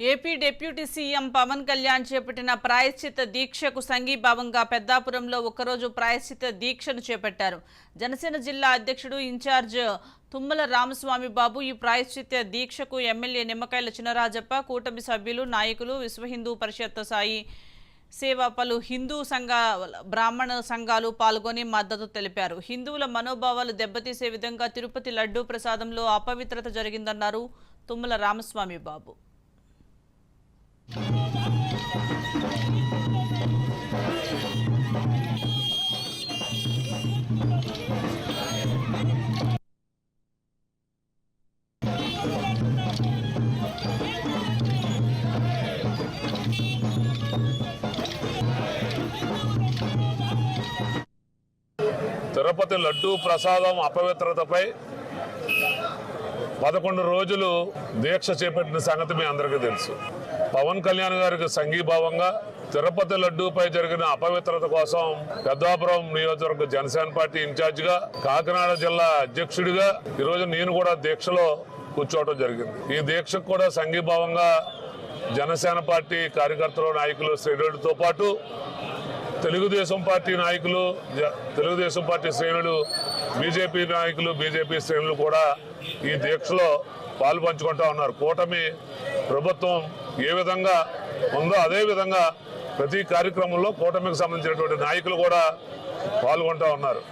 AP deputy CM Pawan Kalyan చేపట్టిన ప్రాయశ్చిత దీక్షకు సంఘీభావంగా పెద్దాపురంలో ఒకరోజు ప్రాయశ్చిత దీక్షను చేపట్టారు. జనసేన జిల్లా అధ్యక్షుడు ఇన్ఛార్జ్ తుమ్మల రామస్వామి బాబు ఈ ప్రాయశ్చిత దీక్షకు ఎమ్మెల్యే నిమ్మకాయల చినరాజప్ప కూటమి సభ్యులు నాయకులు విశ్వ హిందూ పరిషత్ సాయి సేవ పలు హిందూ సంఘ బ్రాహ్మణ సంఘాలు పాల్గొని మద్దతు తెలిపారు. హిందువుల మనోభావాలు దెబ్బతీసే విధంగా తిరుపతి లడ్డూ ప్రసాదంలో అపవిత్రత జరిగిందన్నారు తుమ్మల రామస్వామి బాబు. తిరుపతి లడ్డూ ప్రసాదం అపవిత్రతపై పదకొండు రోజులు దీక్ష చేపట్టిన సంగతి మీ అందరికీ తెలుసు. పవన్ కళ్యాణ్ గారికి సంఘీభావంగా తిరుపతి లడ్డూపై జరిగిన అపవిత్రత కోసం పెద్దాపురం నియోజకవర్గ జనసేన పార్టీ ఇన్ఛార్జిగా కాకినాడ జిల్లా అధ్యక్షుడిగా ఈరోజు నేను కూడా దీక్షలో కూర్చోవడం జరిగింది. ఈ దీక్షకు కూడా సంఘీభావంగా జనసేన పార్టీ కార్యకర్తలు నాయకులు శ్రేణులతో పాటు తెలుగుదేశం పార్టీ నాయకులు తెలుగుదేశం పార్టీ శ్రేణులు బీజేపీ నాయకులు బీజేపీ శ్రేణులు కూడా ఈ దీక్షలో పాలు పంచుకుంటా ఉన్నారు. కూటమి ప్రభుత్వం ఏ విధంగా ఉందో అదే విధంగా ప్రతి కార్యక్రమంలో కూటమికి సంబంధించినటువంటి నాయకులు కూడా పాల్గొంటా ఉన్నారు.